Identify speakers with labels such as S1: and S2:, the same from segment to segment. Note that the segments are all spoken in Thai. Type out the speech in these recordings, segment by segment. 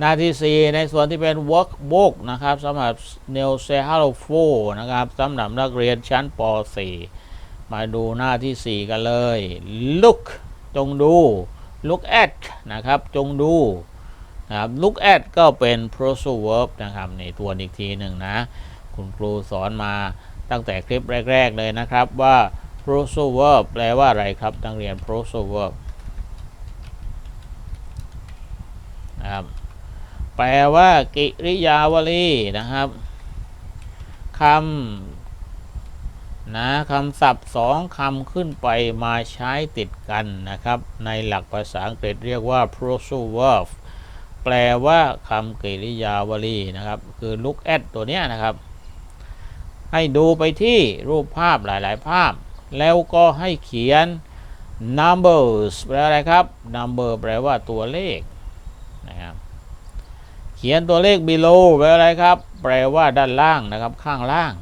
S1: หน้าที่ 4 ในส่วนที่เป็น workbook นะครับสำหรับ New s e h a l o นะครับสำหรับนักเรียนชั้นป .4 มาดูหน้าที่ 4 กันเลย look จงดู look at นะครับ จงดูนะครับ look at ก็เป็น phrasal verb นะครับในตัวอีกทีหนึ่งนะ คุณครูสอนมาตั้งแต่คลิปแรก ๆ เลยนะครับว่า phrasal verb แปลว่าอะไรครับนักเรียน phrasal verb นะครับ แปลว่า กิริยาวลีนะครับคำนะคำศัพท์สองคำขึ้นไปมาใช้ติดกันนะครับ ในหลักภาษาอังกฤษเรียกว่า phrasal verb แปลว่าคำกริยาวลีนะครับ คือ look at ตัวเนี้ยนะครับ ให้ดูไปที่รูปภาพหลาย ๆ ภาพ แล้วก็ให้เขียน numbers แปลอะไรครับ number แปลว่าตัวเลข เขียนตัวเลข below แปลอะไรครับ แปลว่าด้านล่างนะครับ ข้างล่าง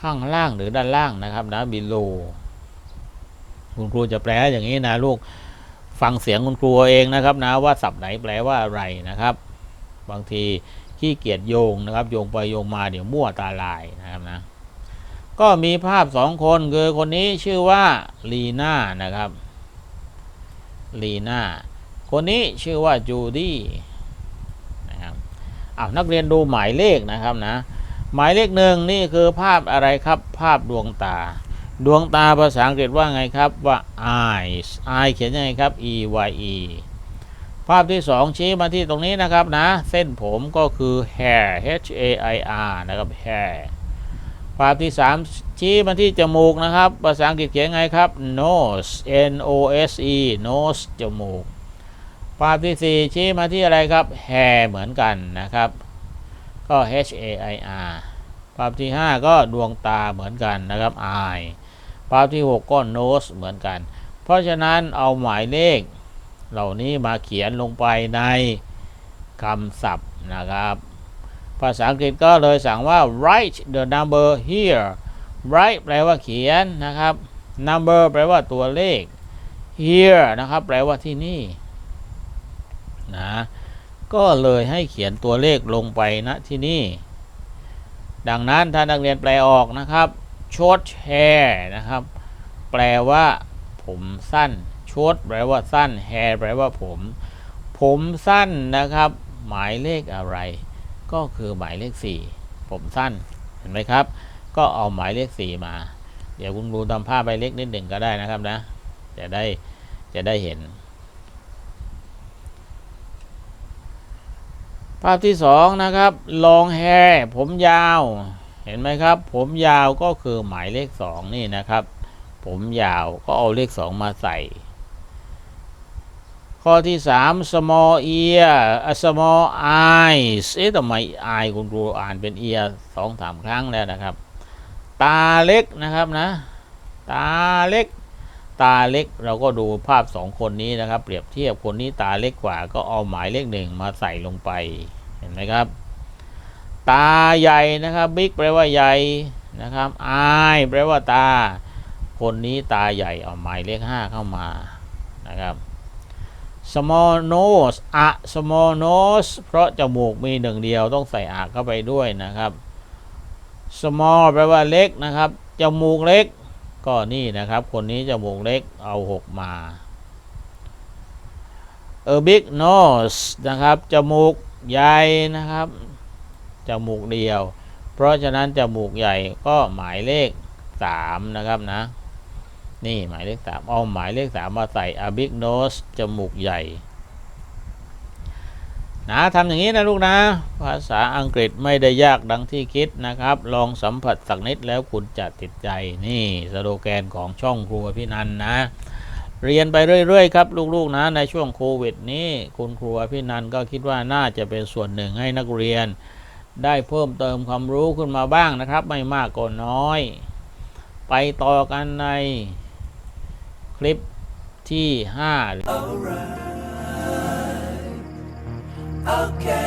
S1: ข้างล่างหรือด้านล่างนะครับนะ below คุณครูจะแปลอย่างนี้นะลูกฟังเสียงคุณครูเองนะครับนะว่าศัพท์ไหนแปลว่าอะไรนะครับ บางทีขี้เกียจโยงนะครับ โยงไปโยงมาเดี๋ยวมั่วตาลายนะครับนะ ก็มีภาพสองคนคือคนนี้ชื่อว่าลีน่านะครับลีน่าคนนี้ชื่อว่าจูดี้ อ้าวนักเรียนดูหมายเลขนะครับนะ หมายเลขหนึ่งนี่คือภาพอะไรครับ ภาพดวงตา ดวงตาภาษาอังกฤษว่าไงครับว่า eyes eye เขียนยังไงครับ e y e ภาพที่สองชี้มาที่ตรงนี้นะครับนะ เส้นผมก็คือ hair h a i r นะครับ hair ภาพที่สามชี้มาที่จมูกนะครับ ภาษาอังกฤษเขียนไงครับ nose n o s e nose จมูก ภาพที่สี่ชี้มาที่อะไรครับ hair เหมือนกันนะครับ ก็ h a i r ภาพที่ห้าก็ดวงตาเหมือนกันนะครับ eye ภาพที่หกก็ nose เหมือนกัน เพราะฉะนั้นเอาหมายเลข เหล่านี้มาเขียนลงไปในคำศัพท์นะครับ ภาษาอังกฤษก็เลยสั่งว่า write the number here write แปลว่าเขียนนะครับ number แปลว่าตัวเลข here นะครับ แปลว่าที่นี่ นะ ก็เลยให้เขียนตัวเลขลงไปณที่นี่ ดังนั้นถ้านักเรียนแปลออกนะครับ short hair นะครับ แปลว่าผมสั้น short แปลว่าสั้น hair แปลว่าผม ผมสั้นนะครับ หมายเลขอะไร ก็คือหมายเลข 4 ผมสั้นเห็นไหมครับ ก็เอาหมายเลข 4 มา เดี๋ยวคุณครูทำภาพใบเล็กนิดหนึ่งก็ได้นะครับนะ จะได้จะได้เห็น ภาพที่สองนะครับ long hair ผมยาว เห็นไหมครับ ผมยาวก็คือหมายเลข2นี่นะครับ ผมยาวก็เอาเลข2มาใส่ ข้อที่3 small ear small eyes เอ๊ะทำไม eye คุณครูอ่านเป็น ear สองสามครั้งแล้วนะครับ ตาเล็กนะครับนะ ตาเล็ก ตาเล็กเราก็ดูภาพสองคนนี้นะครับ เปรียบเทียบคนนี้ตาเล็กกว่าก็เอาหมายเลขหนึ่งมาใส่ลงไปเห็นไหมครับ ตาใหญ่นะครับบิ๊กแปลว่าใหญ่นะครับ eye แปลว่าตา คนนี้ตาใหญ่เอาหมายเลขห้าเข้ามานะครับ small nose อะ small nose เพราะจมูกมีหนึ่งเดียวต้องใส่อะเข้าไปด้วยนะครับ small แปลว่าเล็กนะครับจมูกเล็ก ก็นี่นะครับ คนนี้จมูกเล็กเอาหกมา a big nose นะครับ จมูกใหญ่นะครับ จมูกเดียว เพราะฉะนั้นจมูกใหญ่ก็หมายเลขสามนะครับนะ นี่หมายเลขสามเอาหมายเลขสามมาใส่ a big nose จมูกใหญ่ นะทำอย่างนี้นะลูกนะ ภาษาอังกฤษไม่ได้ยากดังที่คิดนะครับ ลองสัมผัสสักนิดแล้วคุณจะติดใจนี่สโลแกนของช่องครูพี่นันนะ เรียนไปเรื่อยๆครับลูกๆนะในช่วงโควิดนี้ คุณครูพี่นันก็คิดว่าน่าจะเป็นส่วนหนึ่งให้นักเรียน ได้เพิ่มเติมความรู้ขึ้นมาบ้างนะครับ ไม่มากก็น้อย ไปต่อกันในคลิปที่ 5
S2: okay.